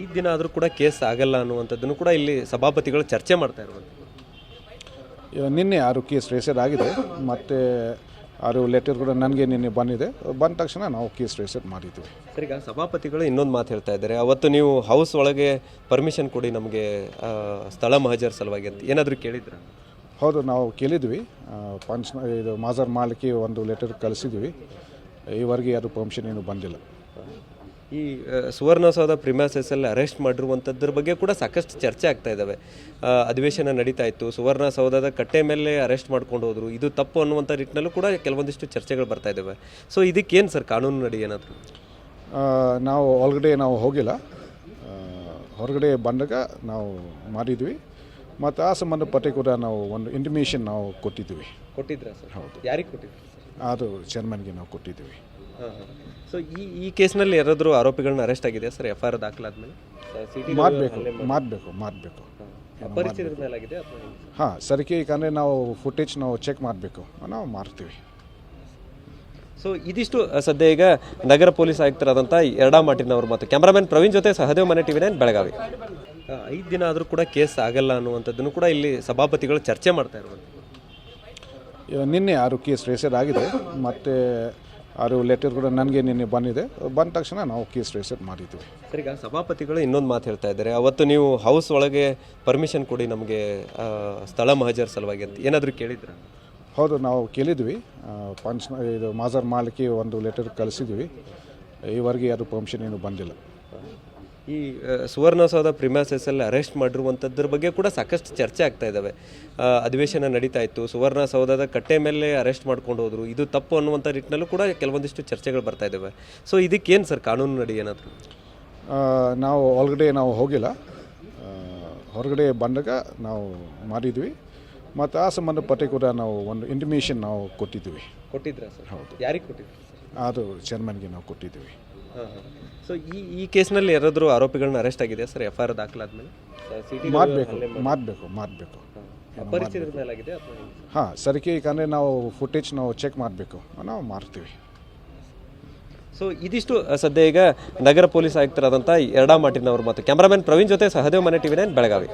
ಐದು ದಿನ ಆದರೂ ಕೂಡ ಕೇಸ್ ಆಗಲ್ಲ ಅನ್ನುವಂಥದ್ದನ್ನು ಕೂಡ ಇಲ್ಲಿ ಸಭಾಪತಿಗಳು ಚರ್ಚೆ ಮಾಡ್ತಾ ಇರುವಂಥದ್ದು. ನಿನ್ನೆ ಆರು ಕೇಸ್ ರಿಜಿಸ್ಟರ್ ಆಗಿದೆ. ಮತ್ತು ಆರು ಲೆಟರ್ ಕೂಡ ನನಗೆ ನಿನ್ನೆ ಬಂದಿದೆ. ಬಂದ ತಕ್ಷಣ ನಾವು ಕೇಸ್ ರಿಜಿಸ್ಟರ್ ಮಾಡಿದ್ದೀವಿ. ಸರಿ ಈಗ ಸಭಾಪತಿಗಳು ಇನ್ನೊಂದು ಮಾತು ಹೇಳ್ತಾ ಇದ್ದಾರೆ. ಅವತ್ತು ನೀವು ಹೌಸ್ ಒಳಗೆ ಪರ್ಮಿಷನ್ ಕೊಡಿ ನಮಗೆ ಸ್ಥಳ ಮಹಜರ್ ಸಲುವಾಗಿ ಅಂತ ಏನಾದರೂ ಕೇಳಿದ್ರ? ಹೌದು ನಾವು ಕೇಳಿದ್ವಿ. ಪಂಚ್ ಇದು ಮಾಜರ್ ಮಾಲಿಕಿ ಒಂದು ಲೆಟರ್ ಕಳಿಸಿದ್ವಿ. ಈವರೆಗೆ ಯಾರು ಪರ್ಮಿಷನ್ ಏನು ಬಂದಿಲ್ಲ. ಈ ಸುವರ್ಣ ಸುವರ್ಣಸೌಧ ಪ್ರಿಮ್ಯಾಸಸ್ಸಲ್ಲಿ ಅರೆಸ್ಟ್ ಮಾಡಿರುವಂಥದ್ರ ಬಗ್ಗೆ ಕೂಡ ಸಾಕಷ್ಟು ಚರ್ಚೆ ಆಗ್ತಾ ಇದ್ದಾವೆ ಅಧಿವೇಶನ ನಡೀತಾ ಇತ್ತು. ಸುವರ್ಣಸೌಧದ ಕಟ್ಟೆ ಮೇಲೆ ಅರೆಸ್ಟ್ ಮಾಡ್ಕೊಂಡು ಹೋದರು. ಇದು ತಪ್ಪು ಅನ್ನುವಂಥ ನಿಟ್ಟಿನಲ್ಲೂ ಕೂಡ ಕೆಲವೊಂದಿಷ್ಟು ಚರ್ಚೆಗಳು ಬರ್ತಾ ಇದ್ದಾವೆ ಸೊ ಇದಕ್ಕೇನು ಸರ್ ಕಾನೂನು ನಡಿ ಏನಾದರೂ? ನಾವು ಒಳಗಡೆ ನಾವು ಹೋಗಿಲ್ಲ. ಹೊರಗಡೆ ಬಂದಾಗ ನಾವು ಮಾಡಿದ್ವಿ. ಮತ್ತು ಆ ಸಂಬಂಧಪಟ್ಟೆ ಕೂಡ ನಾವು ಒಂದು ಇಂಟಿಮೇಷನ್ ನಾವು ಕೊಟ್ಟಿದ್ವಿ. ಕೊಟ್ಟಿದ್ರಾ ಸರ್? ಹೌದು. ಯಾರಿಗೆ ಕೊಟ್ಟಿದ್ರಿ ಸರ್? ಅದು ಚೇರ್ಮನ್ಗೆ ನಾವು ಕೊಟ್ಟಿದ್ವಿ. ಹಾಂ ಸೊ ಈ ಈ ಕೇಸ್ನಲ್ಲಿ ಯಾರಾದರೂ ಆರೋಪಿಗಳನ್ನ ಅರೆಸ್ಟ್ ಆಗಿದೆ ಸರ್ ಎಫ್ ಐ ಆರ್ ದಾಖಲಾದ್ಮೇಲೆ? ಮಾಡಬೇಕು. ಮಾಡಬೇಕು ಮಾಡಬೇಕು ಅಪರಿಚಿತರ ಮೇಲಾಗಿದೆ ಅಥವಾ ಹೆಂಗೆ? ಹಾಂ ಸರಿಕೆ ಯಾಕಂದರೆ ನಾವು ಫುಟೇಜ್ ನಾವು ಚೆಕ್ ಮಾಡಬೇಕು. ನಾವು ಮಾಡ್ತೀವಿ ಸೊ ಇದಿಷ್ಟು ಅ, ಸದ್ಯ ಈಗ ನಗರ ಪೊಲೀಸ್ ಆಯುಕ್ತರಾದಂಥ ಎರಡಾ ಮಾಟಿನ್ ಅವರು ಮತ್ತು ಕ್ಯಾಮ್ರಾಮನ್ ಪ್ರವೀಣ್ ಜೊತೆ ಸಹದೇವ್ ಮನೆ ಟಿವಿ ನೈನ್ ಬೆಳಗಾವಿ. ಐದು ದಿನ ಆದರೂ ಕೂಡ ಕೇಸ್ ಆಗಲ್ಲ ಅನ್ನುವಂಥದ್ದನ್ನು ಕೂಡ ಇಲ್ಲಿ ಸಭಾಪತಿಗಳು ಚರ್ಚೆ ಮಾಡ್ತಾ ಇರುವಂಥದ್ದು. ಇವಾಗ ನಿನ್ನೆ ಆರು ಕೇಸ್ ರೇಸರ್ ಆಗಿದೆ. ಮತ್ತು ಆರು ಲೆಟರ್ ಕೂಡ ನನಗೆ ನಿನ್ನೆ ಬಂದಿದೆ. ಬಂದ ತಕ್ಷಣ ನಾವು ಕೇಸ್ ರಿಜಿಸ್ಟರ್ ಮಾಡಿದ್ದೀವಿ ಸರಿ ಈಗ ಸಭಾಪತಿಗಳು ಇನ್ನೊಂದು ಮಾತು ಹೇಳ್ತಾ ಇದ್ದಾರೆ. ಅವತ್ತು ನೀವು ಹೌಸ್ ಒಳಗೆ ಪರ್ಮಿಷನ್ ಕೊಡಿ ನಮಗೆ ಸ್ಥಳ ಮಹಜರ್ ಸಲುವಾಗಿ ಅಂತ. ಏನಾದರೂ ಕೇಳಿದ್ರೆ? ಹೌದು ನಾವು ಕೇಳಿದ್ವಿ. ಪಂಚ ಇದು ಮಾಜರ್ ಮಾಲಿಕಿ ಒಂದು ಲೆಟರ್ ಕಳಿಸಿದ್ವಿ. ಈವರೆಗೆ ಯಾರು ಪರ್ಮಿಷನ್ ಏನು ಬಂದಿಲ್ಲ. ಈ ಸುವರ್ಣಸೌಧ ಪ್ರಿಮಾಸಸ್ಸಲ್ಲಿ ಅರೆಸ್ಟ್ ಮಾಡಿರುವಂಥದ್ರ ಬಗ್ಗೆ ಕೂಡ ಸಾಕಷ್ಟು ಚರ್ಚೆ ಆಗ್ತಾ ಇದ್ದಾವೆ ಅಧಿವೇಶನ ನಡೀತಾ ಇತ್ತು. ಸುವರ್ಣಸೌಧದ ಕಟ್ಟೆ ಮೇಲೆ ಅರೆಸ್ಟ್ ಮಾಡ್ಕೊಂಡು ಹೋದರು. ಇದು ತಪ್ಪು ಅನ್ನುವಂಥ ನಿಟ್ಟಿನಲ್ಲೂ ಕೂಡ ಕೆಲವೊಂದಿಷ್ಟು ಚರ್ಚೆಗಳು ಬರ್ತಾ ಇದ್ದಾವೆ ಸೊ ಇದಕ್ಕೇನು ಸರ್ ಕಾನೂನು ನಡಿ ಏನಾದರೂ? ನಾವು ಒಳಗಡೆ ನಾವು ಹೋಗಿಲ್ಲ. ಹೊರಗಡೆ ಬಂದಾಗ ನಾವು ಮಾಡಿದ್ವಿ. ಮತ್ತು ಆ ಸಂಬಂಧಪಟ್ಟೆ ಕೂಡ ನಾವು ಒಂದು ಇಂಟಿಮೇಷನ್ ನಾವು ಕೊಟ್ಟಿದ್ವಿ. ಕೊಟ್ಟಿದ್ರಾ ಸರ್? ಹೌದು. ಯಾರಿಗೆ ಕೊಟ್ಟಿದ್ರಿ ಅದು ಚೇರ್ಮನ್ಗೆ ನಾವು ಕೊಟ್ಟಿದ್ವಿ. ಸೊ ಈ ಈ ಕೇಸ್ನಲ್ಲಿ ಯಾರಾದರೂ ಆರೋಪಿಗಳನ್ನ ಅರೆಸ್ಟ್ ಆಗಿದೆ ಸರ್ ಎಫ್ ಐ ಆರ್ ದಾಖಲಾದ್ಮೇಲೆ? ಸಿಟಿ ಮಾಡಬೇಕು ಮಾಡಬೇಕು. ಮಾಡಬೇಕು ಅಪರಿಚಿತರ ಮೇಲಾಗಿದೆ? ಹಾಂ ಸರಿಕೆ ಯಾಕಂದರೆ ನಾವು ಫುಟೇಜ್ ನಾವು ಚೆಕ್ ಮಾಡಬೇಕು. ನಾವು ಮಾಡ್ತೀವಿ. ಸೊ ಇದಿಷ್ಟು ಸದ್ಯ ಈಗ ನಗರ ಪೊಲೀಸ್ ಆಯುಕ್ತರಾದಂಥ ಎರಡಾ ಮಾಟಿನವರು ಮತ್ತು ಕ್ಯಾಮರಾಮನ್ ಕ್ಯಾಮ್ರಾಮನ್ ಪ್ರವೀಣ್ ಜೊತೆ ಸಹದೇವ್ ಮನೆ ಟಿವಿ ನೈನ್ ಬೆಳಗಾವಿ.